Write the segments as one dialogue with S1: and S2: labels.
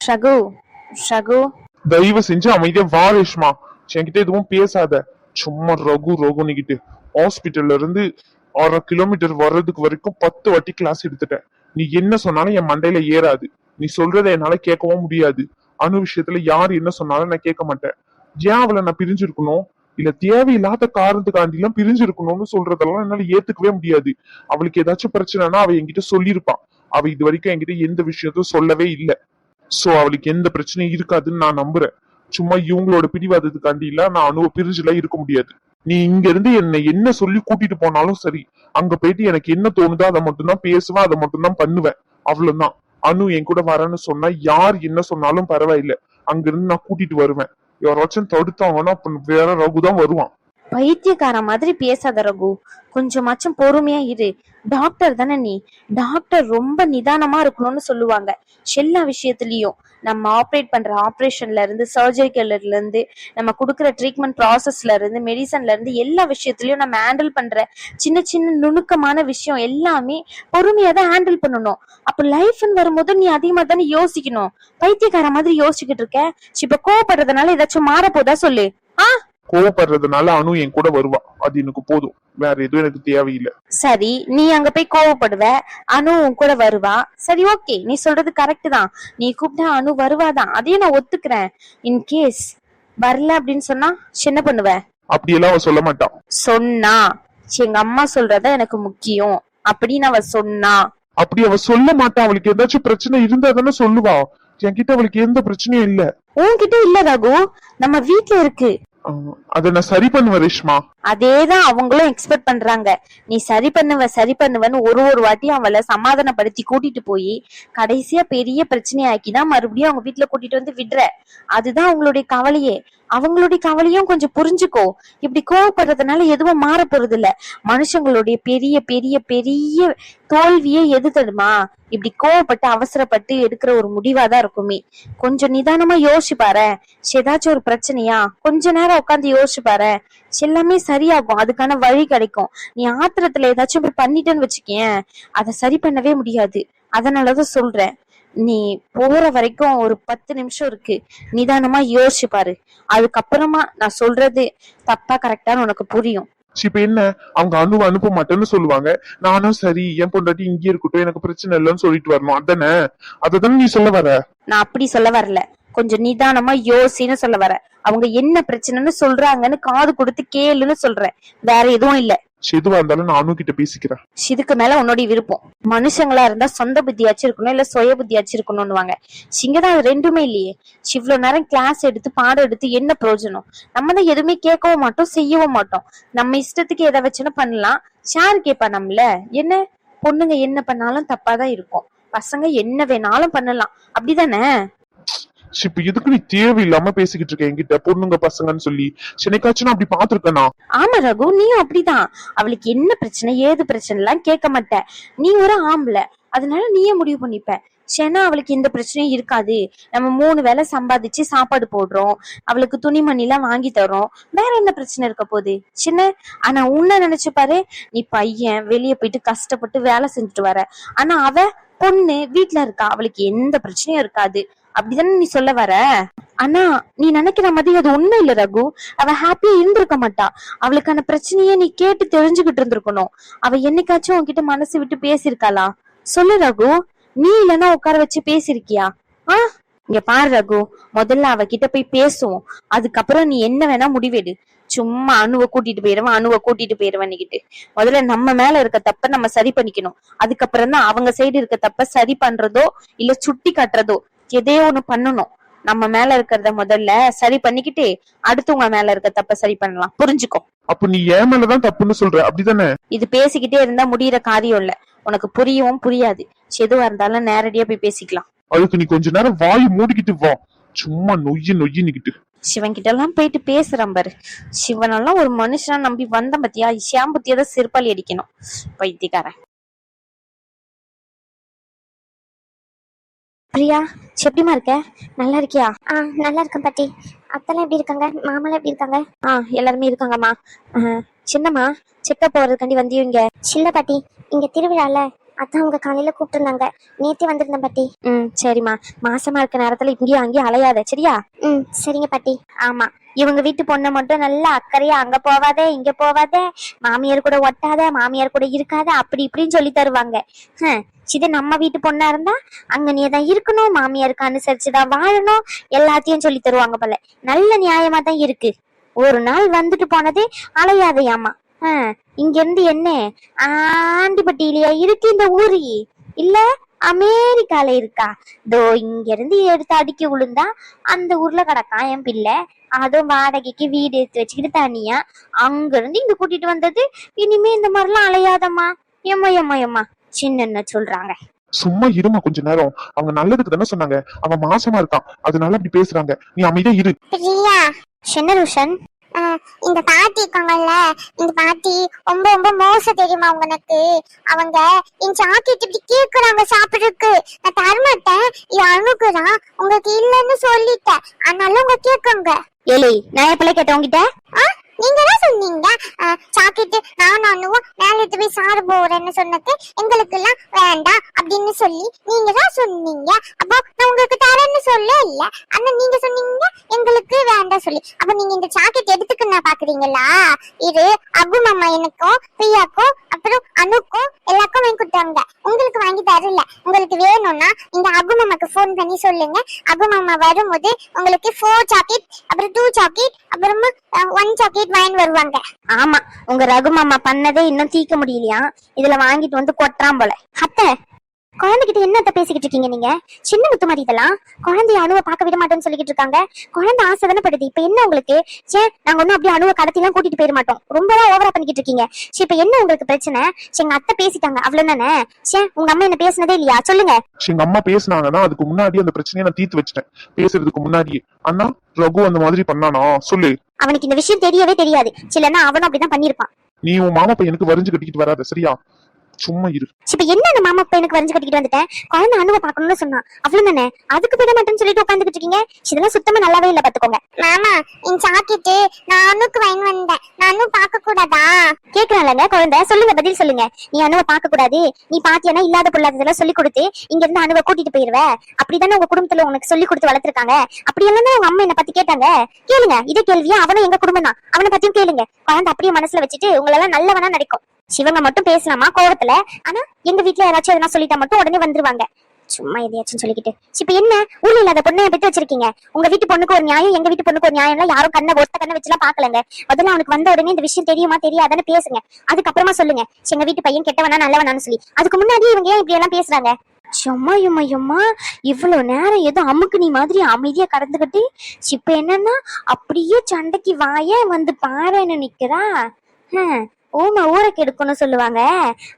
S1: ஷகு ஷகு.
S2: தயவு செஞ்சு அமைதியா வா ரேஷ்மா. என்கிட்ட எதுவும் பேசாத. சும்மா ரகு ரகுனிக்கிட்டு ஹாஸ்பிட்டல்ல இருந்து அரை கிலோமீட்டர் வர்றதுக்கு வரைக்கும் பத்து வாட்டி கிளாஸ் எடுத்துட்டேன். நீ என்ன சொன்னாலும் என் மண்டையில ஏறாது. நீ சொல்றத என்னால கேட்கவும் முடியாது. அணு விஷயத்துல யார் என்ன சொன்னாலும் நான் கேட்க மாட்டேன். ஏன் அவளை நான் பிரிஞ்சிருக்கணும்? இல்ல தேவையில்லாத காரணத்துக்காண்டி எல்லாம் பிரிஞ்சிருக்கணும்னு சொல்றதெல்லாம் என்னால ஏத்துக்கவே முடியாது. அவளுக்கு ஏதாச்சும் பிரச்சனைனா அவ என்கிட்ட சொல்லியிருப்பான் அவ இது வரைக்கும் என்கிட்ட எந்த விஷயத்தையும் சொல்லவே இல்லை. சோ அவளுக்கு எந்த பிரச்சனையும் இருக்காதுன்னு நான் நம்புறேன். சும்மா இவங்களோட பிடிவாதத்துக்காண்டி இல்ல நான் அணுவ பிரிஞ்சுலாம் இருக்க முடியாது. நீ இங்க இருந்து என்னை என்ன சொல்லி கூட்டிட்டு போனாலும் சரி அங்க போயிட்டு எனக்கு என்ன தோணுதோ அதை மட்டும்தான் பேசுவேன் அதை மட்டும்தான் பண்ணுவேன். அவ்வளவுதான். அனு என் கூட வரேன்னு சொன்னா யார் என்ன சொன்னாலும் பரவாயில்ல. அங்க இருந்து நான் கூட்டிட்டு வருவேன். யாராச்சும் தடுத்தாங்கன்னா வேற ரகு தான் வருவான்.
S1: பைத்தியக்கார மாதிரி பேசாத ரகு. கொஞ்சமாச்சும் பொறுமையா இரு. டாக்டர் தானே நீ. டாக்டர் ரொம்ப நிதானமா இருக்கணும்னு சொல்லுவாங்க. எல்லா விஷயத்துலயும் நம்ம ஆப்ரேட் பண்ற ஆப்ரேஷன்ல இருந்து சர்ஜரிக்கல்ல இருந்து நம்ம கொடுக்குற ட்ரீட்மெண்ட் ப்ராசஸ்ல இருந்து மெடிசன்ல இருந்து எல்லா விஷயத்துலயும் நம்ம ஹேண்டில் பண்ற சின்ன சின்ன நுணுக்கமான விஷயம் எல்லாமே பொறுமையா தான் ஹேண்டில் பண்ணணும். அப்ப லைஃப்னு வரும்போது நீ அதிகமா தானே யோசிக்கணும். பைத்தியக்கார மாதிரி யோசிச்சுக்கிட்டு இருக்க. இப்ப கோவப்படுறதுனால ஏதாச்சும் மாற போதா சொல்லு.
S2: கோவப்படுறதுனால அனு என் கூட வருவா. அது எனக்கு போதும். வேற எதுவும் எனக்கு தேவையில்லை.
S1: சரி நீ அங்க போய் கோவப்படுவ. அனு உன் கூட வருவா. சரி ஓகே. நீ சொல்றது கரெக்ட் தான். நீ கூப்பிட்டா அனு வருவாதான். அதையும் நான் ஒத்துக்கிறேன். இன் கேஸ் வரல அப்படின்னு சொன்னா என்ன பண்ணுவ?
S2: அப்படியெல்லாம் அவ சொல்ல மாட்டான்
S1: சொன்னா. எங்க அம்மா சொல்றத எனக்கு முக்கியம். அப்படின்னு அவ சொன்னா.
S2: அப்படி அவ சொல்ல மாட்டான் அவளுக்கு ஏதாச்சும் பிரச்சனை இருந்தா தானே சொல்லுவா. என்கிட்ட அவளுக்கு எந்த பிரச்சனையும் இல்ல.
S1: உன்கிட்ட இல்ல ரகு. நம்ம வீட்ல இருக்கு.
S2: அதை நான் சரி பண்ணுவேன் ரேஷ்மா.
S1: அதேதான் அவங்களும் எக்ஸ்பெக்ட் பண்றாங்க. நீ சரி பண்ணுவ சரி பண்ணுவன்னு ஒரு ஒரு வாட்டி அவளை சமாதானப்படுத்தி கூட்டிட்டு போய் கடைசியா பெரிய பிரச்சனையாக்கி தான் மறுபடியும் அவங்க வீட்டுல கூட்டிட்டு வந்து விடுற. அதுதான் அவங்களுடைய கவலையே. அவங்களுடைய கவலையும் கொஞ்சம் புரிஞ்சுக்கோ. இப்படி கோவப்படுறதுனால எதுவும் மாற போறது இல்ல மனுஷங்களுடைய பெரிய பெரிய பெரிய தோல்வியே எது தருமா இப்படி கோவப்பட்டு அவசரப்பட்டு எடுக்கிற ஒரு முடிவாதான் இருக்குமே. கொஞ்சம் நிதானமா யோசிச்சு பாரு. ஏதாச்சும் ஒரு பிரச்சனையா? கொஞ்ச நேரம் உட்காந்து யோசிச்சு பாரு. எல்லாமே சரியாகும். அதுக்கான வழி கிடைக்கும். நீ ஆத்திரத்துல ஏதாச்சும் இப்படி பண்ணிட்டேன்னு வச்சுக்கேன் அதை சரி பண்ணவே முடியாது. அதனாலதான் சொல்றேன். நீ போற வரைக்கும் ஒரு பத்து நிமிஷம் இருக்கு. நிதானமா யோசிச்சு பாரு. அதுக்கப்புறமா நான் சொல்றது தப்பா கரெக்டான்னு உனக்கு புரியும்.
S2: இப்ப என்ன? அவங்க அணுவை அனுப்ப மாட்டேன்னு சொல்லுவாங்க. நானும் சரி என் பொண்டாட்டி இங்கே இருக்கட்டும் எனக்கு பிரச்சனை இல்லைன்னு சொல்லிட்டு வரணும். அதானே? அததானே நீ சொல்ல வர?
S1: நான் அப்படி சொல்ல வரல. கொஞ்சம் நிதானமா யோசின்னு சொல்ல வர. அவங்க என்ன பிரச்சனைன்னு சொல்றாங்கன்னு காது கொடுத்து கேளுன்னு சொல்றேன் வேற எதுவும் இல்ல.
S2: எதுவா இருந்தாலும் நான் அணு கிட்ட பேசிக்கிறேன்.
S1: இதுக்கு மேல உன்னுடைய விருப்பம். மனுஷங்களா இருந்தா சொந்த புத்தியாச்சும் இருக்கணும் இல்ல சுய புத்தியாச்சும் இருக்கணும்னுவாங்க. இங்கதான் அது ரெண்டுமே இல்லையே. இவ்வளவு நேரம் கிளாஸ் எடுத்து பாடம் எடுத்து என்ன பிரயோஜனம்? நம்ம தான் எதுவுமே கேட்கவும் மாட்டோம் செய்யவும் மாட்டோம். நம்ம இஷ்டத்துக்கு எதை வச்சுன்னு பண்ணலாம். ஷார் கேப்பா நம்மள? என்ன? பொண்ணுங்க என்ன பண்ணாலும் தப்பாதான் இருக்கும். பசங்க என்ன வேணாலும் பண்ணலாம். அப்படிதானே?
S2: இப்போ இப்ப எதுக்கு நீ தேவையில்லாம பேசிக்கிட்டு இருக்க? என்கிட்ட பொண்ணுங்க பசங்கன்னு சொல்லி. சென்னைக்காச்சும் நான் அப்படி பாத்திருக்கேனா
S1: ஆமா ரகு. நீயும் அப்படிதான். அவளுக்கு என்ன பிரச்சனை ஏது பிரச்சனை எல்லாம் கேட்க மாட்ட நீ ஒரு ஆம்பளை. அதனால நீயே முடிவு பண்ணிப்ப. சேனா அவளுக்கு எந்த பிரச்சனையும் இருக்காது. நம்ம மூணு வேளை சம்பாதிச்சு சாப்பாடு போடுறோம். அவளுக்கு துணிமணி எல்லாம் வாங்கி தரோம் வேற என்ன பிரச்சனை இருக்க போகுது? சின்ன ஆனா உன்ன நினைச்சு பாரு. நீ பையன் வெளியே போயிட்டு கஷ்டப்பட்டு வேலை செஞ்சுட்டு வர. ஆனா அவ பொண்ணு வீட்டுல இருக்கா. அவளுக்கு எந்த பிரச்சனையும் இருக்காது. அப்படிதானே நீ சொல்ல வர? ஆனா நீ நினைக்கிற மாதிரி அது உண்மை இல்ல ரகு. அவ ஹாப்பியா இருந்திருக்க மாட்டா. அவளுக்கான பிரச்சனையே நீ கேட்டு தெரிஞ்சுக்கிட்டு இருந்திருக்கணும். அவ என்னைக்காச்சும் உன்கிட்ட மனசு விட்டு பேசியிருக்காளா? சொல்லு ரகு. நீ இல்லனா உட்கார வச்சு பேசிருக்கியா ஆ? இங்க பாரு ரகு. முதல்ல அவகிட்ட போய் பேசுவோம். அதுக்கப்புறம் நீ என்ன வேணா முடிவெடு. சும்மா அணுவை கூட்டிட்டு போயிருவன் அணுவை கூட்டிட்டு போயிருவன்னுகிட்டு. முதல்ல நம்ம மேல இருக்க தப்ப நம்ம சரி பண்ணிக்கணும். அதுக்கப்புறம் தான் அவங்க சைடு இருக்க தப்ப சரி பண்றதோ இல்ல சுட்டி காட்டுறதோ எதையோ ஒண்ணு பண்ணணும். நம்ம மேல இருக்கிறத முதல்ல சரி பண்ணிக்கிட்டு அடுத்தவங்க மேல இருக்க தப்ப சரி பண்ணலாம். புரிஞ்சுக்கோ.
S2: அப்ப நீ ஏன் மேலதான் தப்புன்னு சொல்ற? அப்படிதானே?
S1: இது பேசிக்கிட்டே இருந்தா முடியிற காரியம் இல்ல. உனக்கு புரியவும் புரியாது. எதுவா இருந்தாலும் நேரடியா போய் பேசிக்கலாம்.
S2: அதுக்கு நீ கொஞ்ச நேரம் வாய் மூடிக்கிட்டு வா. சும்மா நொய்யு நொய்யின்னுக்கிட்டு
S1: சிவன் கிட்ட எல்லாம் போயிட்டு பேசுறான் பாரு. சிவனெல்லாம் ஒரு மனுஷனா நம்பி வந்த பத்தியா? ஷாம்பத்தியா தான் செருப்பாளி அடிக்கணும். பைத்தியக்காரன். பிரியா எப்படிமா இருக்க? நல்லா இருக்கியா?
S3: ஆ நல்லா இருக்கேன் பாட்டி. அத்தெல்லாம் எப்படி இருக்காங்க? மாமாலாம் எப்படி இருக்காங்க?
S1: ஆ எல்லாருமே இருக்காங்கம்மா. சின்னம்மா செக்கப் போறதுக்காண்டி வந்தியோ இங்க?
S3: சில்ல பாட்டி இங்க திருவிழால அதான் அவங்க காலையில கூப்பிட்டுருந்தாங்க. நேத்தே வந்திருந்தேன் பாட்டி.
S4: ம் சரிம்மா. மாசமா இருக்க நேரத்துல இங்கேயும் அங்கேயும் அலையாத சரியா?
S3: ம் சரிங்க பாட்டி.
S4: ஆமா. இவங்க வீட்டு பொண்ணை மட்டும் நல்லா அக்கறையா அங்க போவாதே இங்க போவாதே. மாமியார் கூட ஒட்டாத மாமியார் கூட இருக்காத அப்படி இப்படின்னு சொல்லி தருவாங்க. ஹம், இது நம்ம வீட்டு பொண்ணா இருந்தா அங்க நீ தான் இருக்கணும் மாமியாருக்கு அனுசரிச்சுதான் வாழணும் எல்லாத்தையும் சொல்லி தருவாங்க போல. நல்ல நியாயமா தான் இருக்கு. ஒரு நாள் வந்துட்டு போனதே அலையாதையாமா இங்க இருந்து என்ன? ஆண்டிப்பட்டியிலயா? இருக்கு இந்த ஊரு? இல்ல அமெரிக்கால இருக்கா? தோ இங்க இருந்து எடுத்து அடிக்க விழுந்தா அந்த ஊர்ல கிடக்கான் என் பிள்ளை. அதுவும் வாடகைக்கு வீடு எடுத்து வச்சுக்கிட்டு தனியா அங்க இருந்து இங்க கூட்டிட்டு வந்தது. இனிமே இந்த மாதிரிலாம் அலையாதம்மா. எம்மா எம்மா எம்மா சின்ன சொல்றாங்க.
S2: சும்மா இருமா கொஞ்ச நேரம். அவங்க நல்லதுக்கு தானே சொன்னாங்க. அவன் மாசமா இருக்கான். அதனால அப்படி பேசுறாங்க. நீ அமைதியா இரு.
S4: சின்ன
S3: இந்த பாட்டி இருக்காங்கல்ல இந்த பாட்டி ரொம்ப ரொம்ப மோசம் தெரியுமா உங்களுக்கு அவங்க என் சாக்லேட் இப்படி கேக்குறாங்க சாப்பிடுறதுக்கு. நான் தரமாட்டேன். இது அணுகுறான் உங்களுக்கு இல்லைன்னு சொல்லிட்டேன். அதனால உங்க கேக்குங்க
S4: ஏலே நான் எப்பல கேட்டேன் உங்ககிட்ட
S3: நீங்க தான் சொன்னீங்க சாக்லேட் நான் அண்ணுவும் மேலே போய் சாறு போறேன்னு சொன்னது எங்களுக்கு எல்லாம் வேண்டாம் அப்படின்னு சொல்லி நீங்க தான் சொன்னீங்க. அப்போ நான் உங்களுக்கு தரேன்னு சொல்ல இல்ல. ஆனா நீங்க சொன்னீங்க எங்களுக்கு வேண்டாம் சொல்லி. அப்ப நீங்க இந்த சாக்லேட் எடுத்துக்க நான் பாக்குறீங்களா? இது அபு மாமா எனக்கும் பிரியாக்கும் அப்புறம் அனுக்கும் எல்லாருக்கும் வாங்கி கொடுத்தாங்க. உங்களுக்கு வாங்கி தரல. உங்களுக்கு வேணும்னா இந்த அபு மாமாக்கு ஃபோன் பண்ணி சொல்லுங்க. அபு மாமா வரும்போது உங்களுக்கு ஃபோர் சாக்லேட் அப்புறம் டூ சாக்லேட் அப்புறமா ஒன் வாங்கி வருவாங்க.
S4: ஆமா உங்க ரகு மாமா பண்ணதே இன்னும் தீக்க முடியலையா? இதுல வாங்கிட்டு வந்து கொட்டுறான் போல. அத்தை குழந்தைகிட்ட என்னத்த பேசிக்கிட்டு இருக்கீங்க நீங்க? சின்ன முத்து மாதிரி இதெல்லாம் குழந்தைய அணுவை பார்க்க விட மாட்டேன்னு சொல்லிக்கிட்டு இருக்காங்க. குழந்தை ஆசை தானே படுது. இப்ப என்ன உங்களுக்கு? சே நாங்க ஒண்ணும் அப்படியே அணுவை கடத்தி எல்லாம் கூட்டிட்டு போயிட மாட்டோம். ரொம்பலாம் ஓவரா பண்ணிக்கிட்டு இருக்கீங்க. சே இப்ப என்ன உங்களுக்கு பிரச்சனை? சே எங்க அத்தை பேசிட்டாங்க. அவ்வளவு தானே சே உங்க அம்மா என்ன பேசுனதே இல்லையா? சொல்லுங்க.
S2: எங்க அம்மா பேசுனாங்கன்னா அதுக்கு முன்னாடி அந்த பிரச்சனையை நான் தீர்த்து வச்சிட்டேன். பேசுறதுக்கு முன்னாடியே. அண்ணா ரகு அந்த மாதிரி பண்ணானா? சொல்லு.
S4: அவனுக்கு இந்த விஷயம் தெரியவே தெரியாது. சிலன்னா அவனும் அப்படிதான் பண்ணிருப்பான்
S2: நீ உன் மாமா பையனுக்கு வரிஞ்சு கட்டிக்கிட்டு வராத சரியா? சும்மா இரு.
S4: இப்ப என்ன அந்த மாமா பையனுக்கு வரைஞ்சு கட்டிக்கிட்டு வந்துட்டேன் குழந்தை அணுவை பார்க்கணும்னு சொன்னான் அவ்வளவு தானே அதுக்கு விட மாட்டேன்னு சொல்லிட்டு உட்காந்துக்கிட்டு இருக்கீங்க? இதெல்லாம் சுத்தமா நல்லாவே இல்ல பாத்துக்கோங்க.
S3: மாமா என் சாக்லேட் நான் அனுக்கு வாங்கி வந்தேன். நானும் பார்க்க கூடாதா?
S4: கேக்குறான்லங்க குழந்தை. சொல்லுங்க பதில் சொல்லுங்க. நீ அணுவை பார்க்க கூடாது. நீ பாத்தியானா இல்லாத பொல்லாததெல்லாம் சொல்லி கொடுத்து இங்க இருந்து அணுவை கூட்டிட்டு போயிருவ. அப்படிதானே உங்க குடும்பத்துல உனக்கு சொல்லி கொடுத்து வளர்த்திருக்காங்க? அப்படியெல்லாம் தான் உங்க அம்மா என்ன பத்தி கேட்டாங்க? கேளுங்க இதே கேள்வியா? அவனும் எங்க குடும்பம் தான் அவனை பத்தியும் கேளுங்க. குழந்தை அப்படியே மனசுல வச்சுட்டு உங்களெல்லாம் நல்லவனா நடிக்கும். சிவங்க மட்டும் பேசலாமா கோவத்துல? ஆனா எங்க வீட்டுல யாராச்சும் எதனா சொல்லிட்டா மட்டும் உடனே வந்துருவாங்க. சும்மா எதையாச்சும் சொல்லிக்கிட்டு. இப்ப என்ன? ஊர்ல இல்லாத பொண்ணை பெத்து வச்சிருக்கீங்க. உங்க வீட்டு பொண்ணுக்கு ஒரு நியாயம் எங்க வீட்டு பொண்ணுக்கு ஒரு நியாயம் யாரும் கண்ணை ஒத்த கண்ணை வச்சுலாம் பாக்கலங்க முதல்ல அவனுக்கு வந்த உடனே இந்த விஷயம் தெரியுமா தெரியாதான்னு பேசுங்க. அதுக்கப்புறமா சொல்லுங்க. எங்க வீட்டு பையன் கெட்டவனா நல்லவனான்னு சொல்லி. அதுக்கு முன்னாடியே இவங்க ஏன் இப்படி எல்லாம் பேசுறாங்க? சும்மா எம்மா எம்மா இவ்வளவு நேரம் ஏதோ அமுக்கு நீ மாதிரி அமைதியா கடந்துகிட்டு இப்ப என்னன்னா அப்படியே சண்டைக்கு வாய வந்து பாருன்னு நிக்கிறா. ஊமை ஊரை கெடுக்கணும்னு சொல்லுவாங்க.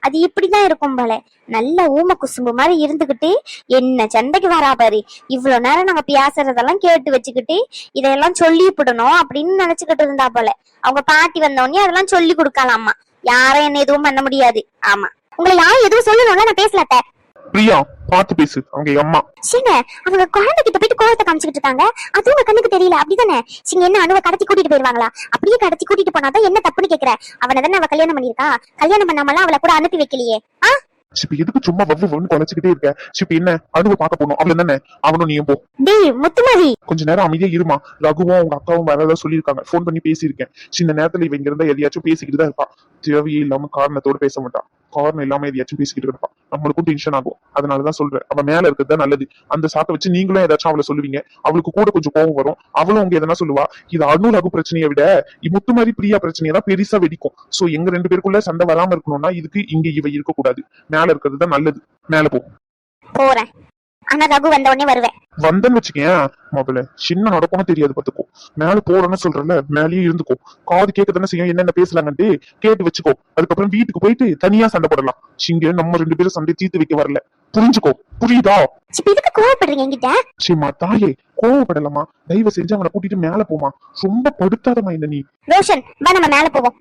S4: அது இப்படிதான் இருக்கும் போல. நல்ல ஊமை குசும்பு மாதிரி இருந்துகிட்டு என்ன சண்டைக்கு வரா பாரு. இவ்வளவு நேரம் நாங்க பேசுறதெல்லாம் கேட்டு வச்சுக்கிட்டு இதையெல்லாம் சொல்லி விடணும் அப்படின்னு நினைச்சுக்கிட்டு இருந்தா போல. அவங்க பாட்டி வந்தோடனே அதெல்லாம் சொல்லி கொடுக்கலாமா? யாரும் என்ன எதுவும் பண்ண முடியாது. ஆமா. உங்களை யாரும் எதுவும் சொல்லணும்ல நான் பேசலத்த
S2: பிரியா பார்த்து பேசு. அவங்க அம்மா.
S4: சிங்க அவங்க குழந்தை கிட்ட போயிட்டு கோவத்தை காமிச்சுக்கிட்டு இருக்காங்க. அது உங்க கண்ணுக்கு தெரியல. அப்படிதானே? சிங்க என்ன அணுவை கடத்தி கூட்டிட்டு போயிருவாங்களா? அப்படியே கடத்தி கூட்டிட்டு போனாதான் என்ன தப்புன்னு கேக்குற? அவனை தானே அவ கல்யாணம் பண்ணிருக்கா கல்யாணம் பண்ணாமலாம் அவளை கூட அனுப்பி வைக்கலையே. ஆ?
S2: இப்ப எதுக்கு சும்மா வவ்வு வவ்வுன்னு குலைச்சுக்கிட்டே இருக்க இப்ப என்ன? அனுபவ பார்க்க போகணும். அவ்வளவு தானே? அவனும் நீயும் போ.
S4: டேய் முத்துமாரி.
S2: கொஞ்ச நேரம் அமைதியா இருமா. ரகுவும் அவங்க அக்காவும் வரதா சொல்லியிருக்காங்க. ஃபோன் பண்ணி பேசியிருக்கேன். சின்ன நேரத்துல இவங்க இருந்தா எதையாச்சும் பேசிக்கிட்டு தான் இருப்பா. தேவையே இல்லாம காரணத்தோட பேச மாட்டான் காரணம் இல்லாம எதையாச்சும் பேசிக்கிட்டு இருப்பா. நம்மளுக்கும் டென்ஷன் ஆகும். அதனாலதான் சொல்றேன். அவ மேல இருக்கிறது நல்லது. அந்த சாட்டை வச்சு நீங்களும் ஏதாச்சும் அவளை சொல்லுவீங்க. அவளுக்கு கூட கொஞ்சம் கோவம் வரும். அவளும் உங்க எதனா சொல்லுவா இது அணுலகு பிரச்சனையை விட இ- முத்து மாதிரி பிரியா பிரச்சனையை தான் பெருசா வெடிக்கும். சோ எங்க ரெண்டு பேருக்குள்ள சண்டை வராம இருக்கணும்னா இதுக்கு இங்க இவ இருக்க கூடாது மேல இருக்கிறது தான் நல்லது. மேல போ.
S4: போறேன். ஆனா ரகு வந்த உடனே வருவேன்.
S2: வந்தேன்னு வச்சுக்கேன் மாப்பிள்ள. சின்ன நடக்கணும் தெரியாது பாத்துக்கோ மேல போறேன்னு சொல்றல மேலயே இருந்துக்கோ. காது கேட்க தானே செய்யும் என்னென்ன பேசலாங்கன்ட்டு கேட்டு வச்சுக்கோ. அதுக்கப்புறம் வீட்டுக்கு போயிட்டு தனியா சண்டை போடலாம். இங்க நம்ம ரெண்டு பேரும் சண்டை தீர்த்து வைக்க வரல. புரிஞ்சுக்கோ. புரியுதா?
S4: இதுக்கு கோவப்படுறீங்க என்கிட்ட?
S2: சரிம்மா தாயே கோவப்படலாமா? தயவு செஞ்சு அவனை கூட்டிட்டு மேல போமா ரொம்ப படுத்தாதமா என்ன நீ
S4: ரோஷன் வா நம்ம மேல போவோம்.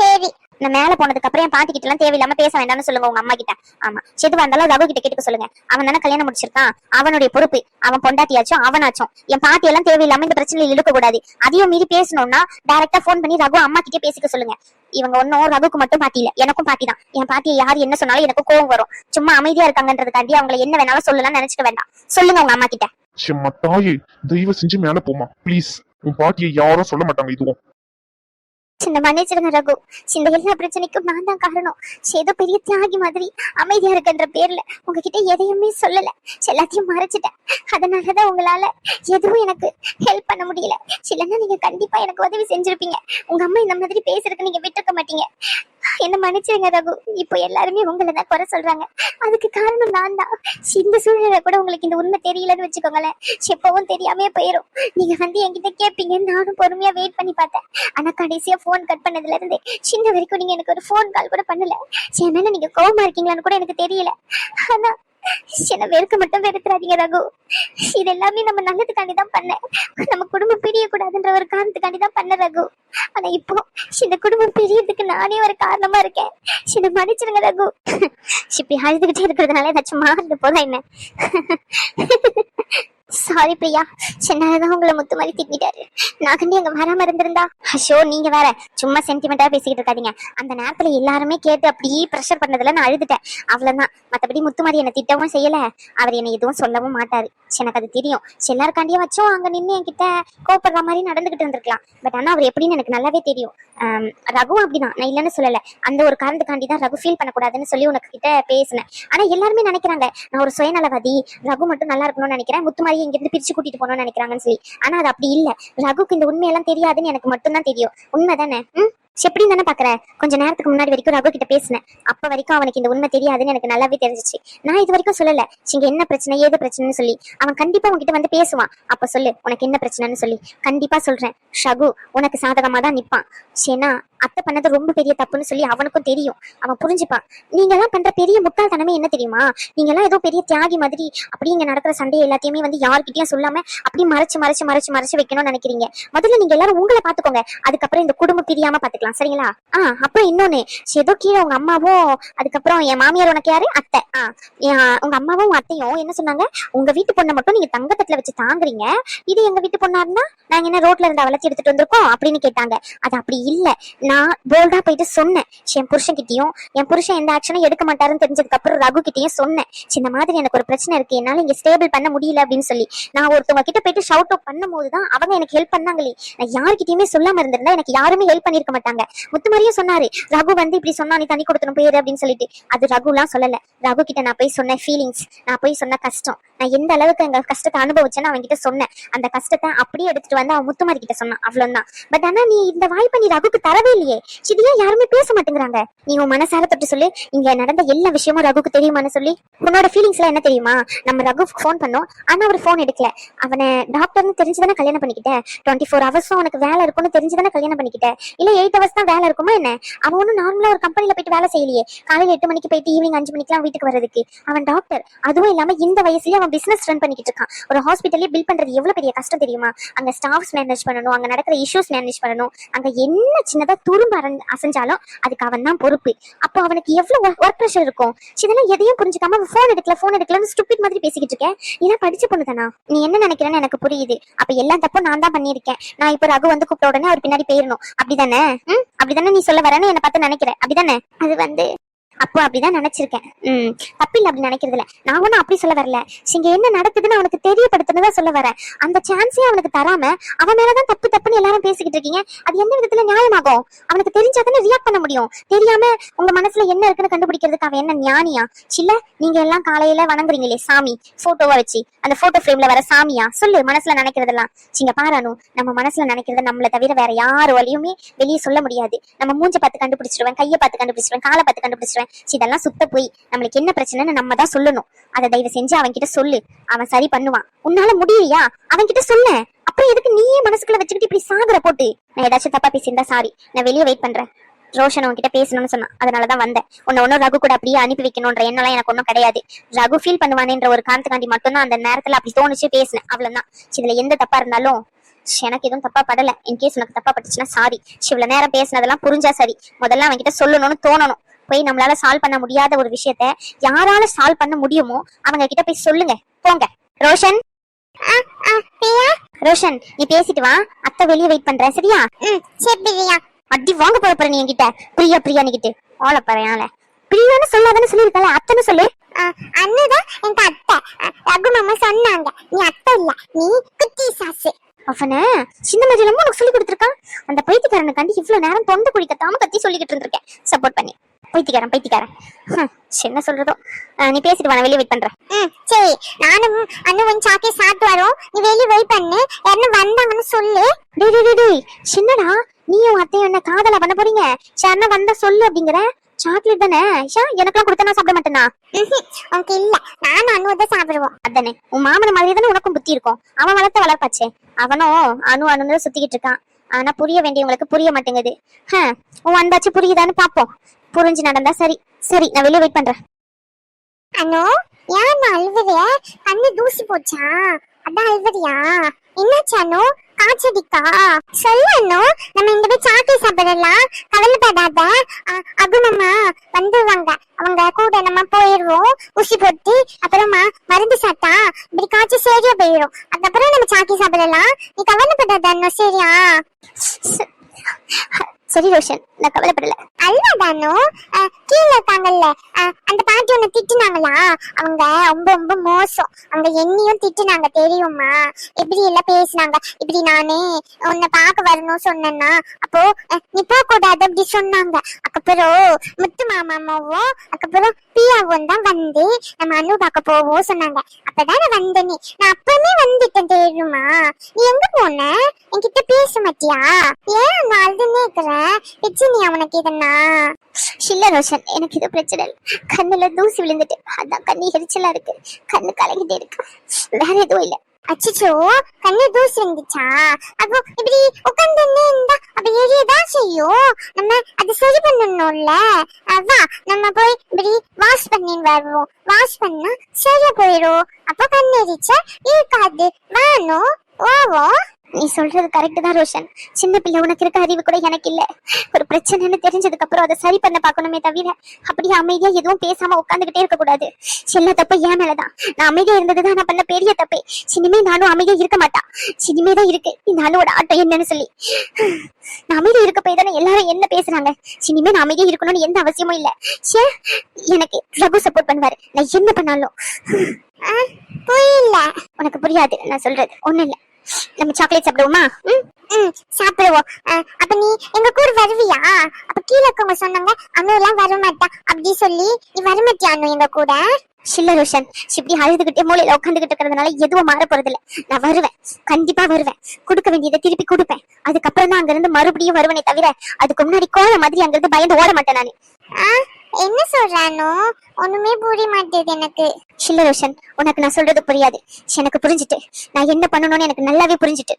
S3: சரி.
S4: நான் மேல போனதுக்கு அப்புறம் என் பாட்டி கிட்ட எல்லாம் தேவையில்லாம பேச வேண்டாம்னு சொல்லுங்க உங்க அம்மா கிட்ட. ஆமா. செது இருந்தாலும் ரகு கிட்ட கேட்டுக்க சொல்லுங்க. அவன் தானே கல்யாணம் முடிச்சிருக்கான். அவனுடைய பொறுப்பு அவன் பொண்டாட்டியாச்சும் அவனாச்சும். என் பாட்டி எல்லாம் தேவையில்லாம இந்த பிரச்சனையில இழுக்க கூடாது. அதையும் மீறி பேசணும்னா டைரக்டா போன் பண்ணி ரகு அம்மா கிட்டே பேசிக்க சொல்லுங்க. இவங்க ஒன்னும் ரகுக்கு மட்டும் பாட்டி இல்ல. எனக்கும் பாட்டி தான். என் பாட்டியை யார் என்ன சொன்னாலும் எனக்கு கோவம் வரும். சும்மா அமைதியா இருக்காங்கன்றதுக்காண்டி அவங்களை என்ன வேணாலும் சொல்லலாம் நினைச்சுக்க வேண்டாம். சொல்லுங்க உங்க அம்மா கிட்ட.
S2: செம்ம தாயே தயவு செஞ்சு மேல போமா ப்ளீஸ் உன் பாட்டியை யாரும் சொல்ல மாட்டாங்க இதுவும்.
S4: சின்ன மன்னிச்சிருங்க ரகு. இந்த எல்லா பிரச்சனைக்கும் நான் தான் காரணம். ஏதோ பெரிய தியாகி மாதிரி அமைதியா இருக்குன்ற பேர்ல உங்ககிட்ட எதையுமே சொல்லல. எல்லாத்தையும் மறைச்சிட்டேன். அதனாலதான் உங்களால எதுவும் எனக்கு ஹெல்ப் பண்ண முடியல. இல்லைன்னா நீங்க கண்டிப்பா எனக்கு உதவி செஞ்சிருப்பீங்க. உங்க அம்மா இந்த மாதிரி பேசுறதுக்கு நீங்க விட்டுருக்க மாட்டீங்க. என்ன மன்னிச்சிருங்க ரகு. இப்போ எல்லாருமே உங்களை தான் குறை சொல்றாங்க. அதுக்கு காரணம் நான் தான் இந்த சூழ்நிலை கூட உங்களுக்கு இந்த உண்மை தெரியலன்னு வச்சுக்கோங்களேன். எப்பவும் தெரியாமே போயிரும். நீங்க வந்து என்கிட்ட கேட்பீங்க நானும் பொறுமையா வெயிட் பண்ணி பார்த்தேன். ஆனா கடைசியா ஃபோன் கட் பண்ணதுல இருந்து சின்ன வரைக்கும் நீங்க எனக்கு ஒரு ஃபோன் கால் கூட பண்ணல. என் மேல நீங்க கோவமா இருக்கீங்களான்னு கூட எனக்கு தெரியல. ஆனா என்ன வெறுக்க மட்டும் வெறுத்துறாதீங்க ரகு. இது எல்லாமே நம்ம நல்லதுக்காண்டி தான் பண்ணேன். நம்ம குடும்பம் பிரியக்கூடாதுன்ற ஒரு காரணத்துக்காண்டி தான் பண்ண ரகு. ஆனா இப்போ இந்த குடும்பம் பிரியறதுக்கு நானே ஒரு காரணமா இருக்கேன். என்ன மன்னிச்சிருங்க ரகு. இப்படி அழுதுகிட்டே இருக்கிறதுனால ஏதாச்சும் மாறுது போல என்ன? சாரி பிரியா. சின்னதான் உங்களை முத்து மாதிரி திட்டிட்டாரு. நான் கண்டி அங்க வராம இருந்திருந்தா? ஐயோ நீங்க வேற சும்மா சென்டிமெண்டா பேசிக்கிட்டு இருக்காதீங்க. அந்த நேரத்துல எல்லாருமே கேட்டு அப்படியே ப்ரெஷர் பண்ணதுல நான் அழுதுட்டேன். அவ்வளவுதான். மத்தபடி முத்து மாதிரி என்ன திட்டவும் செய்யல. அவர் என்னை எதுவும் சொல்லவும் மாட்டாரு. எனக்கு அது தெரியும். சரி, எல்லாருக்காண்டியே வச்சோம். அங்க நின்று என்கிட்ட கோப்படுற மாதிரி நடந்துகிட்டு இருந்திருக்கலாம். பட் ஆனா அவர் எப்படின்னு எனக்கு நல்லாவே தெரியும். ஆம், ரகுவும் அப்படிதான். நான் இல்லைன்னு சொல்லல. அந்த ஒரு காரணத்துக்காண்டி தான் ரகு ஃபீல் பண்ணக்கூடாதுன்னு சொல்லி உனக்கு கிட்ட பேசினேன். ஆனா எல்லாருமே நினைக்கிறாங்க. நான் ஒரு சுயநலவாதி. ரகு மட்டும் நல்லா இருக்கணும்னு நினைக்கிறேன். முத்து மாதிரி இங்கிருந்து பிரிச்சு கூட்டிட்டு போனோம்னு நினைக்கிறாங்கன்னு சொல்லி. ஆனா அது அப்படி இல்ல. ரகுக்கு இந்த உண்மையெல்லாம் தெரியாதுன்னு எனக்கு மட்டும்தான் தெரியும். உண்மைதானே? ம்? எப்படி தானே பாக்குற கொஞ்ச நேரத்துக்கு முன்னாடி வரைக்கும் ரகு கிட்ட பேசினேன். அப்ப வரைக்கும் அவனுக்கு இந்த உண்மை தெரியாதுன்னு எனக்கு நல்லாவே தெரிஞ்சிச்சு. நான் இது வரைக்கும் சொல்லல. இங்க என்ன பிரச்சனை ஏது பிரச்சனைன்னு சொல்லி. அவன் கண்டிப்பா உன்கிட்ட வந்து பேசுவான். அப்ப சொல்லு உனக்கு என்ன பிரச்சனைன்னு சொல்லி. கண்டிப்பா சொல்றேன். ஷகு உனக்கு சாதகமா தான் நிப்பான். சேனா அத்தை பண்ணது ரொம்ப பெரிய தப்புன்னு சொல்லி அவனுக்கும் தெரியும். அவன் புரிஞ்சுப்பான். நீங்க எல்லாம் பண்ற பெரிய முட்டாள்தனமே என்ன தெரியுமா? நீங்க எல்லாம் ஏதோ பெரிய தியாகி மாதிரி அப்படி இங்க நடக்கிற சண்டை எல்லாத்தையுமே வந்து யார்கிட்டயும் சொல்லாம அப்படி மறைச்சு மறைச்சு மறைச்சு மறைச்சு வைக்கணும்னு நினைக்கிறீங்க. முதல்ல நீங்க எல்லாரும் உங்களை பாத்துக்கோங்க அதுக்கப்புறம் இந்த குடும்பம் பிரியாம பாத்துக்கலாம் சரிங்களா? ஆ அப்புறம் இன்னொன்னு ஏதோ கீழே உங்க அம்மாவும் அதுக்கப்புறம் என் மாமியார் உனக்கு யாரு? அத்தை. ஆ உங்க அம்மாவும் அத்தையும் என்ன சொன்னாங்க? உங்க வீட்டு பொண்ணை மட்டும் நீங்க தங்கத்தட்டுல வச்சு தாங்குறீங்க. இது எங்க வீட்டு பொண்ணா இருந்தா நாங்க என்ன ரோட்ல இருந்து வளர்ச்சி எடுத்துட்டு வந்திருக்கோம்? அப்படின்னு கேட்டாங்க. அது அப்படி இல்ல. நான் போல்டா போயிட்டு சொன்னேன். சரி, என் புருஷன் கிட்டயும் என் புருஷன் எந்த ஆக்ஷனும் எடுக்க மாட்டாருன்னு தெரிஞ்சதுக்கு அப்புறம் ரகு கிட்டயும் சொன்னேன். இந்த மாதிரி எனக்கு ஒரு பிரச்சனை இருக்கு. என்னால இங்க ஸ்டேபிள் பண்ண முடியல அப்படின்னு சொல்லி. நான் ஒருத்தவங்க கிட்ட போயிட்டு ஷவுட் அவுட் பண்ணும்போது தான் அவங்க எனக்கு ஹெல்ப் பண்ணாங்களே. நான் யார்கிட்டயுமே சொல்லாம இருந்திருந்தா எனக்கு யாருமே ஹெல்ப் பண்ணிருக்க மாட்டாங்க. முத்துமாரியும் சொன்னாரு ரகு வந்து இப்படி சொன்னா நீ தண்ணி கொடுத்துணும் போயிரு அப்படின்னு சொல்லிட்டு. அது ரகுலாம் சொல்லல. ரகு கிட்ட நான் போய் சொன்ன ஃபீலிங்ஸ் நான் போய் சொன்ன கஷ்டம். நான் எந்த அளவுக்கு எங்க கஷ்டத்தை அனுபவிச்சேன்னு அவங்க கிட்ட சொன்னேன். அந்த கஷ்டத்தை அப்படியே எடுத்துட்டு வந்து அவன் முத்துமாரி கிட்ட சொன்னான். அவ்வளவுதான். பட் ஆனா நீ இந்த வாய்ப்பை நீ ரகுக்கு தரவே இல்லையே. சிதியா யாருமே பேச மாட்டேங்கிறாங்க? நீ உன் மனசார தொட்டு சொல்லு. இங்க நடந்த எல்லா விஷயமும் ரகுக்கு தெரியுமான்னு சொல்லி உன்னோட ஃபீலிங்ஸ் எல்லாம் என்ன தெரியுமா? நம்ம ரகு ஃபோன் பண்ணோம். ஆனா அவர் ஃபோன் எடுக்கல. அவனை டாக்டர்னு தெரிஞ்சுதானே கல்யாணம் பண்ணிக்கிட்டேன் டுவெண்ட்டி ஃபோர் ஹவர்ஸும் உனக்கு வேலை இருக்கும்னு தெரிஞ்சுதானே கல்யாணம் பண்ணிக்கிட்டேன் இல்ல எயிட் ஹவர்ஸ் தான் வேலை இருக்குமா என்ன? அவன் ஒன்றும் நார்மலா ஒரு கம்பெனில போயிட்டு வேலை செய்யலையே. காலையில எட்டு மணிக்கு போயிட்டு ஈவினிங் அஞ்சு மணிக்கெல்லாம் வீட்டுக்கு வர்றதுக்கு. அவன் டாக்டர் அதுவும் இல்லாம இந்த வயசுலயே அவன் பிசினஸ் ரன் பண்ணிக்கிட்டு இருக்கான். ஒரு ஹாஸ்பிட்டலே பில் பண்றது எவ்வளவு பெரிய கஷ்டம் தெரியுமா? அங்க ஸ்டாஃப்ஸ் மேனேஜ் பண்ணணும் அங்க நடக்கிற இஷ்யூஸ் மேனேஜ் பண்ணணும். அங்க என்ன சின்னதா துரும்பு அசைஞ்சாலும் அதுக்கு அவன் தான் பொறுப்பு. அப்போ அவனுக்கு எவ்வளவு ஒர்க் ப்ரெஷர் இருக்கும்? இதெல்லாம் எதையும் புரிஞ்சுக்காம ஃபோன் எடுக்கல ஃபோன் எடுக்கலன்னு ஸ்டூபிட் மாதிரி பேசிக்கிட்டு இருக்கேன். நீதான் படிச்ச பொண்ணு தானா? நீ என்ன நினைக்கிறேன்னு எனக்கு புரியுது. அப்ப எல்லா தப்பும் நான் தான் பண்ணியிருக்கேன். நான் இப்ப ரகு வந்து கூப்பிட்ட உடனே அவர் பின்னாடி போயிடணும் அப்படிதானே? அப்படிதானே நீ சொல்ல வரேன்னு என்ன பார்த்து நினைக்கிறேன் அப்படிதானே? அது வந்து அப்போ அப்படிதான் நினைச்சிருக்கேன். ம் தப்பில்லை அப்படி நினைக்கிறது இல்ல. நான் ஒன்றும் அப்படி சொல்ல வரல. இங்க என்ன நடக்குதுன்னு அவனுக்கு தெரியப்படுத்துனதா சொல்ல வரேன். அந்த சான்ஸே அவனுக்கு தராம அவன் மேலதான் தப்பு தப்புன்னு எல்லாரும் பேசிக்கிட்டு இருக்கீங்க. அது எந்த விதத்துல நியாயமாகும்? அவனுக்கு தெரிஞ்சாதானே ரியாக்ட் பண்ண முடியும். தெரியாம உங்க மனசுல என்ன இருக்குன்னு கண்டுபிடிக்கிறதுக்கு அவன் என்ன ஞானியா? சில்ல நீங்க எல்லாம் காலையில வணங்குறீங்களே சாமி போட்டோவா வச்சு. அந்த போட்டோ ஃப்ரேம்ல வர சாமியா? சொல்லு மனசுல நினைக்கிறதெல்லாம். சிங்க பாரானு நம்ம மனசுல நினைக்கிறத நம்மள தவிர வேற யார் வழியுமே வெளியே சொல்ல முடியாது. நம்ம மூஞ்ச பார்த்து கண்டுபிடிச்சிருவேன் கையை பார்த்து கண்டுபிடிச்சிருவேன் காலை பார்த்து கண்டுபிடிச்சிருவேன் இதெல்லாம் சுத்த போய். நம்மளுக்கு என்ன பிரச்சனைன்னு நம்ம தான் சொல்லணும். அதை தயவு செஞ்சு அவன்கிட்ட சொல்லு. அவன் சரி பண்ணுவான். உன்னால முடியலையா? அவன்கிட்ட சொல்ல. அப்புறம் எதுக்கு நீயே மனசுக்குள்ள வச்சுக்கிட்டு இப்படி சாகுற போட்டு? நான் ஏதாச்சும் தப்பா பேசியிருந்தா சாரி நான் வெளியே வெயிட் பண்றேன். ரோஷன் உன்கிட்ட பேசணும்னு சொன்னான். அதனாலதான் வந்தேன். உன்னை ஒன்னும் ரகு கூட அப்படியே அனுப்பி வைக்கணும்ன்ற எண்ணம்லாம் எனக்கு ஒன்றும் கிடையாது. ரகு ஃபீல் பண்ணுவானேன்ற ஒரு காரணத்துக்காண்டி மட்டும்தான் அந்த நேரத்துல அப்படி தோணுச்சு பேசினேன். அவ்வளவுதான். சி, இதுல எந்த தப்பா இருந்தாலும் எனக்கு எதுவும் தப்பா படல. இன்கேஸ் உனக்கு தப்பா பட்டுச்சுன்னா சாரி இவ்வளவு நேரம் பேசினதெல்லாம் புரிஞ்சா சரி. முதல்ல அவன்கிட்ட சொல்லணும்னு தோணணும். போய் நம்மளால சால்வ் பண்ண முடியாத ஒரு விஷயத்த யாரால சால்வ் பண்ண முடியுமோ அவங்க கிட்ட போய் சொல்லுங்க. போங்க. ரோஷன்? ரோஷன் நீ பேசிட்டு வா. அத்தை வெளியே வெயிட் பண்றேன் சரியா?
S3: சரி பிரியா.
S4: அடி வாங்க போற போற நீ என்கிட்ட. பிரியா பிரியா நிக்கிட்டு. ஓல பறையால பிரியான்னு சொல்லாதானே சொல்லியிருக்கல? அத்தைன்னு சொல்லு.
S3: அண்ணுதான் எங்க அத்தை. ரகு மாமா சொன்னாங்க. நீ அத்தை இல்ல நீ குட்டி சாசு
S4: அவன சின்ன மதியிலமும் உனக்கு சொல்லி கொடுத்துருக்கான் அந்த பைத்தியக்காரனுக்காண்டி இவ்வளவு நேரம் தொண்டை குடி கத்தாம கத்தி சொல்லிக்கிட்டு இருந்திருக்கேன். சப்போர்ட் பண்ணி. பைத்தியக்காரன் ஹம், என்ன சொல்றதோ. நீ பேசிட்டு வா வெளியே வெயிட் பண்றேன்.
S3: ம் சரி. நானும் அண்ணுவும் சாக்கி சாப்பிட்டு வரோம். நீ வெளியே வெயிட் பண்ணு. யாரும் வந்தாங்கன்னு சொல்லு.
S4: டேய் டேய், சின்னடா நீயும் அத்தையும் என்ன காதலா பண்ண போறீங்க? சரணா வந்தா சொல்லு அப்படிங்கிற. சாக்லேட் தானே? ஷா எனக்கெல்லாம் கொடுத்தா நான் சாப்பிட மாட்டேனா
S3: உனக்கு இல்ல. நானும் அண்ணுவும் தான் சாப்பிடுவோம்.
S4: அதானே. உன் மாமன மாதிரி தானே உனக்கும் புத்தி இருக்கும். அவன் வளர்த்த வளர்ப்பாச்சே. அவனும் அணு அணுன்னு சுத்திக்கிட்டு இருக்கான். ஆனா புரிய வேண்டியவங்களுக்கு புரிய மாட்டேங்குது. உன் வந்தாச்சு புரியுதான்னு பாப்போம். புரிஞ்சு நடந்தா சரி. சரி நான் வெளியே வெயிட் பண்றேன்.
S3: அண்ணோ ஏன் அழுவுறிய கண்ணு தூசி போச்சா? அதான் அழுவுறியா என்னாச்சு அண்ணோ? காய்ச்சடிக்கா சொல்லு அண்ணோ நம்ம இந்த போய் சாக்கி சாப்பிடலாம். கவலைப்படாத. அ- அகுணம்மா வந்துருவாங்க. அவங்க கூட நம்ம போயிடுவோம். ஊசி போட்டு அப்புறமா மருந்து சாப்பிட்டா இப்படி காய்ச்சி சரியா போயிடும். அதுக்கப்புறம் நம்ம சாக்கி சாப்பிடலாம். நீ கவலைப்படாத அண்ணோ சரியா?
S4: சரி ரோஷன். நான் கவலைப்படல.
S3: அல்லாதானோ? கீழே இருக்காங்கல்ல. அந்த பாட்டி உன்னை திட்டுனாங்களா? அவங்க ரொம்ப ரொம்ப மோசம். அவங்க என்னையும் திட்டுனாங்க தெரியுமா? இப்படி எல்லாம் பேசினாங்க. இப்படி நானே உன்னை பார்க்க வரணும் சொன்னேன்னா அப்போ நீ போக கூடாது அப்படி சொன்னாங்க. அதுக்கப்புறம் முத்து மாமாவும் அதுக்கப்புறம் பியாவும் தான் வந்து நம்ம அனு பார்க்க போவோம் சொன்னாங்க. அப்பதான் நான் வந்தேனே. நான் அப்பவே வந்துட்டேன் தெரியுமா? நீ எங்க போன? என்கிட்ட பேச மாட்டியா ஏன் நான் அழுதுன்னே இருக்கிறேன் பிச்சினியா உனக்கு இதனா
S4: இல்ல ரோஷன் எனக்கு இது பிரச்சனை கண்ணுல தூசி விழுந்துட்டு அதான் கண்ணி எரிச்சலா இருக்கு. கண்ணு கலங்கிட்டே இருக்கு. வேற எதுவும் இல்ல.
S3: அச்சச்சோ கண்ணு தூசி இருந்துச்சா அப்போ இப்படி உட்காந்து இருந்தா அப்ப எரியதான் செய்யும் நம்ம அது சரி பண்ணணும்ல. வா நம்ம போய் இப்படி வாஷ் பண்ணி வருவோம். வாஷ் பண்ணா சரியா போயிடும் அப்போ கண்ணு எரிச்சா இருக்காது. வானும் ஓவோம்
S4: நீ சொல்றது கரெக்ட் தான் ரோஷன். சின்ன பிள்ளை உனக்கு இருக்க அறிவு கூட எனக்கு இல்ல. ஒரு பிரச்சனைன்னு தெரிஞ்சதுக்கு அப்புறம் அதை சரி பண்ண பார்க்கணுமே தவிர அப்படியே அமைதியா எதுவும் பேசாம உட்காந்துக்கிட்டே இருக்க கூடாது சின்ன தப்பு ஏன் மேலதான். நான் அமைதியா இருந்ததுதான் நான் பண்ண பெரிய தப்பே. சினிமே நானும் அமைதியா இருக்க மாட்டான் சினிமே தான் இருக்கு. இந்த ஆளோட ஆட்டம் என்னன்னு சொல்லி. நான் அமைதியா இருக்க போய் தானே எல்லாரும் என்ன பேசுறாங்க? சினிமே நான் அமைதியா இருக்கணும்னு எந்த அவசியமும் இல்ல. ச்சே எனக்கு ரகு சப்போர்ட் பண்ணுவாரு. நான் என்ன பண்ணாலும்.
S3: புரியல.
S4: உனக்கு புரியாது நான் சொல்றது. ஒண்ணு இல்ல. நம்ம சாக்லேட் சாப்பிடுவோமா? ம்
S3: சாப்பிடுவோம். அஹ், அப்ப நீ எங்க கூட வருவியா? அப்ப கீழே இருக்கவங்க சொன்னாங்க அனு எல்லாம் வரமாட்டா. அப்படி சொல்லி நீ வரமாட்டியா அனு எங்க கூட?
S4: இல்ல ரோஷன் இப்படி அழுதுகிட்டே மூலையில உட்காந்துகிட்டு இருக்கிறதுனால எதுவும் மாற போறது இல்ல நான் வருவேன். கண்டிப்பா வருவேன். கொடுக்க வேண்டியதை திருப்பி கொடுப்பேன். அதுக்கப்புறம் தான் அங்க இருந்து மறுபடியும் வருவனே தவிர அதுக்கு முன்னாடி கோல மாதிரி அங்க இருந்து பயந்து ஓட மாட்டேன் நானு.
S3: என்ன சொல்றானோ? ஒண்ணுமே புரிய மாட்டேது எனக்கு.
S4: இல்ல ரோஷன் உனக்கு நான் சொல்றது புரியாது. எனக்கு புரிஞ்சுட்டு. நான் என்ன பண்ணணும்னு எனக்கு நல்லாவே புரிஞ்சுட்டு.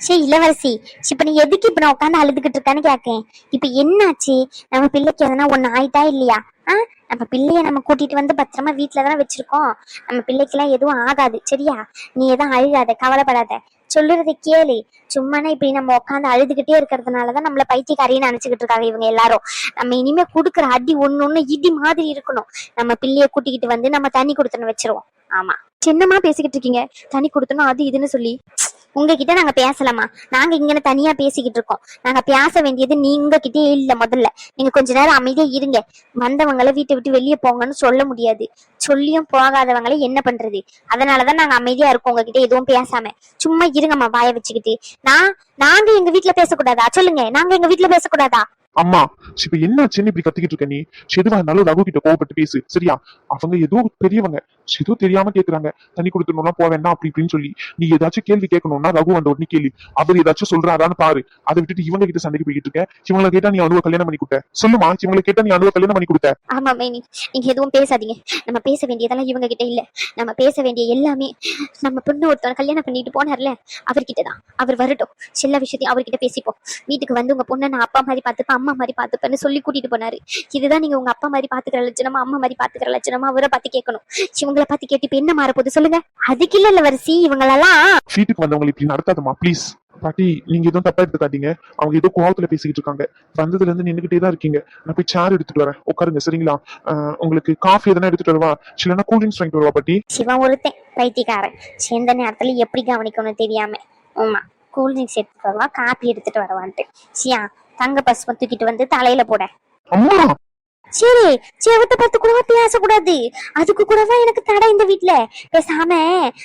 S4: சே இளவரசி இப்ப நீ எதுக்கு இப்ப நான் உட்காந்து அழுதுகிட்டு இருக்கான்னு கேக்கேன். இப்ப என்னாச்சு? நம்ம பிள்ளைக்கு எதனா ஒண்ணு ஆயிட்டா இல்லையா? ஆ? நம்ம பிள்ளைய நம்ம கூட்டிட்டு வந்து பத்திரமா வீட்டுல தானே வச்சிருக்கோம். நம்ம பிள்ளைக்கு எல்லாம் எதுவும் ஆகாது சரியா? நீ எதுவும் அழுகாத கவலைப்படாத. சொல்லுறதை கேளு. சும்மானா இப்படி நம்ம உட்காந்து அழுதுகிட்டே இருக்கிறதுனாலதான் நம்மள பைத்தியக்காரின்னு நினைச்சுக்கிட்டு இருக்காங்க இவங்க எல்லாரும். நம்ம இனிமே குடுக்குற அடி ஒண்ணு ஒண்ணு இடி மாதிரி இருக்கணும். நம்ம பிள்ளைய கூட்டிக்கிட்டு வந்து நம்ம தண்ணி கொடுத்துன்னு வச்சிருவோம். ஆமா. சின்னமா பேசிக்கிட்டு இருக்கீங்க. தண்ணி கொடுத்தணும் அது இதுன்னு சொல்லி. உங்ககிட்ட நாங்க பேசலாமா நாங்க இங்க தனியா பேசிக்கிட்டு இருக்கோம். நாங்க பேச வேண்டியது நீங்க கிட்டே இல்ல முதல்ல. நீங்க கொஞ்ச நேரம் அமைதியா இருங்க. வந்தவங்கள வீட்டை விட்டு வெளியே போங்கன்னு சொல்ல முடியாது. சொல்லியும் போகாதவங்கள என்ன பண்றது? அதனாலதான் நாங்க அமைதியா இருக்கோம். உங்ககிட்ட எதுவும் பேசாம. சும்மா இருங்கம்மா வாய வச்சுக்கிட்டு. நான் நாங்க எங்க வீட்டுல பேசக்கூடாதா? சொல்லுங்க நாங்க எங்க வீட்டுல பேசக்கூடாதா?
S2: அம்மா இப்ப என்னாச்சுன்னு இப்படி கத்திக்கிட்டு இருக்க நீ? எதுவா இருந்தாலும் ரகு கிட்ட கோவப்பட்டு பேசு. சரியா? அவங்க ஏதோ பெரியவங்க. ஏதோ தெரியாம கேக்குறாங்க. தண்ணி கொடுத்துடணும்னா போக வேண்டாம் அப்படி இப்படின்னு சொல்லி. நீ ஏதாச்சும் கேள்வி கேட்கணும்னா ரகு வந்த உடனே கேள்வி அவர் ஏதாச்சும் சொல்றாரான்னு பாரு. அதை விட்டுட்டு இவங்க கிட்ட சண்டைக்கு போய்கிட்டு இருக்க. இவங்களை கேட்டா நீ அனுவ கல்யாணம் பண்ணி கொடுத்த. சொல்லுமா இவங்களை கேட்டா நீ அனுவ கல்யாணம் பண்ணி கொடுத்த?
S4: ஆமா நீங்க எதுவும் பேசாதீங்க. நம்ம பேச வேண்டியதெல்லாம் இவங்க கிட்ட இல்ல. நம்ம பேச வேண்டிய எல்லாமே நம்ம பொண்ணு ஒருத்தவன் கல்யாணம் பண்ணிட்டு போனார்ல அவர்கிட்ட தான் அவர் வரட்டும். எல்லா விஷயத்தையும் அவர்கிட்ட பேசிப்போம். வீட்டுக்கு வந்து உங்க பொண்ணை நான் அப்பா மாதிரி பார்த்துப்பேன் அம்மா மாதிரி பார்த்துப்பேன்னு சொல்லி கூட்டிட்டு போனாரு. இதுதான் நீங்க உங்க அப்பா மாதிரி பாத்துக்கிற லட்சணமா அம்மா மாதிரி பாத்துக்கிற லட்சணமா அவரை பார்த்து கேட்கணும். இவங்களை பார்த்து கேட்டு இப்ப என்ன மாற போகுது சொல்லுங்க. அதுக்கு இல்ல இளவரசி இவங்களெல்லாம்
S2: வீட்டுக்கு வந்தவங்களை இப்படி ப்ளீஸ் பாட்டி நீங்க எதுவும் தப்பா எடுத்துக்காதீங்க. அவங்க ஏதோ கோவத்துல பேசிக்கிட்டு இருக்காங்க. வந்ததுல இருந்து நின்னுகிட்டே தான் இருக்கீங்க. நான் போய் சேர் எடுத்துட்டு வரேன். உட்காருங்க சரிங்களா? உங்களுக்கு காஃபி எதனா எடுத்துட்டு வரவா? இல்லைன்னா கூல் ட்ரிங்க்ஸ் வாங்கிட்டு வரவா பாட்டி?
S4: சிவன் ஒருத்தன் பைத்தியக்காரன். சேர்ந்த நேரத்துல எப்படி கவனிக்கணும் தெரியாம. ஆமா கூல் ட்ரிங்க்ஸ் எடுத்துட்டு வரவா? காப்பி எடுத்துட்டு வரவான்ட்டு. சியா தங்க பசுமை தூக்கிட்டு வந்து தலையில போட.
S2: அம்மா!
S4: சரி செவத்தை பார்த்து கூடவா பேசக்கூடாது. அதுக்கு கூடவா எனக்கு தடை இந்த வீட்ல? பேசாம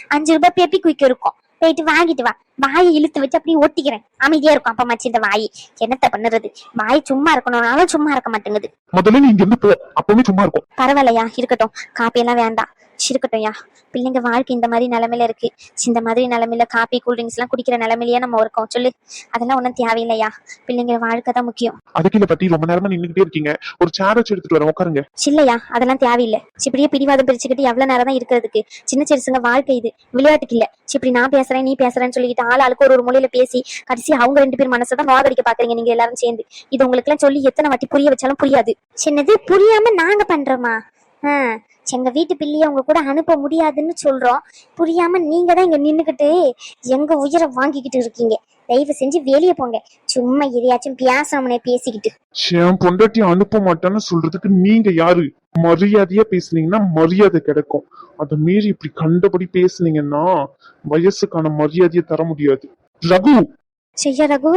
S4: அஞ்சு ரூபாய் பெப்பி குயிக் இருக்கும். போயிட்டு வாங்கிட்டு வா. வாயை இழுத்து வச்சு அப்படியே ஒட்டிக்கிறேன் அமைதியா இருக்கும். அப்பா மச்சி இந்த வாய். என்னத்த பண்ணுறது? வாய் சும்மா இருக்கணும்னாலும் சும்மா இருக்க மாட்டேங்குது.
S2: முதல்ல நீ இங்க இருந்து போ. அப்பவுமே சும்மா இருக்கும்.
S4: பரவாயில்லையா? இருக்கட்டும். காப்பி எல்லாம் வேண்டாம். இருக்கட்டும்யா பிள்ளைங்க வாழ்க்கை இந்த மாதிரி நிலைமையில இருக்கு. இந்த மாதிரி நிலைமையில காப்பி கூல்ட்ரிங்க்ஸ் எல்லாம் குடிக்கிற நிலைமையிலேயே நம்ம இருக்கோம். சொல்லு. அதெல்லாம் ஒன்றும் தேவையில்லையா பிள்ளைங்க வாழ்க்கை தான் முக்கியம்.
S2: அதுக்கு இல்ல பாட்டி ரொம்ப நேரமா நின்னுகிட்டே இருக்கீங்க. ஒரு சேர் வச்சு எடுத்துட்டு வரேன். உட்காருங்க.
S4: இல்லையா. அதெல்லாம் தேவையில்லை. இப்படியே பிடிவாதம் பிரிச்சுக்கிட்டு எவ்வளவு நேரம் தான் இருக்கிறதுக்கு? சின்ன சிறுசுங்க வாழ்க்கை இது. விளையாட்டுக்கு இல்ல. இப்படி நான் பேசுறேன் நீ பேசுறேன்னு சொல்லிட்டு ஆள் ஆளுக்கு ஒரு ஒரு மொழியில பேசி கடைசி அவங்க ரெண்டு பேர் மனசை தான் நோகடிக்க பாக்குறீங்க நீங்க எல்லாரும் சேர்ந்து. இது உங்களுக்கு எல்லாம் சொல்லி எத்தனை வாட்டி புரிய வச்சாலும் புரியாது. சின்னது புரியாம நாங்க பண்றோமா? ஆஹ் எங்க வீட்டு பிள்ளைய உங்க கூட அனுப்ப முடியாதுன்னு சொல்றோம். புரியாம நீங்க தான் இங்க நின்னுக்கிட்டு எங்க உயிரை வாங்கிக்கிட்டு இருக்கீங்க. தயவு செஞ்சு வெளியே போங்க. சும்மா எதையாச்சும் பேசாமனே பேசிக்கிட்டு.
S2: என் பொண்டாட்டி அனுப்ப மாட்டேன்னு சொல்றதுக்கு நீங்க யாரு? மரியாதையா பேசுனீங்கன்னா மரியாதை கிடைக்கும். அதை மீறி இப்படி கண்டபடி பேசுனீங்கன்னா வயசுக்கான மரியாதையை தர முடியாது. ரகு!
S4: செய்ய ரகு.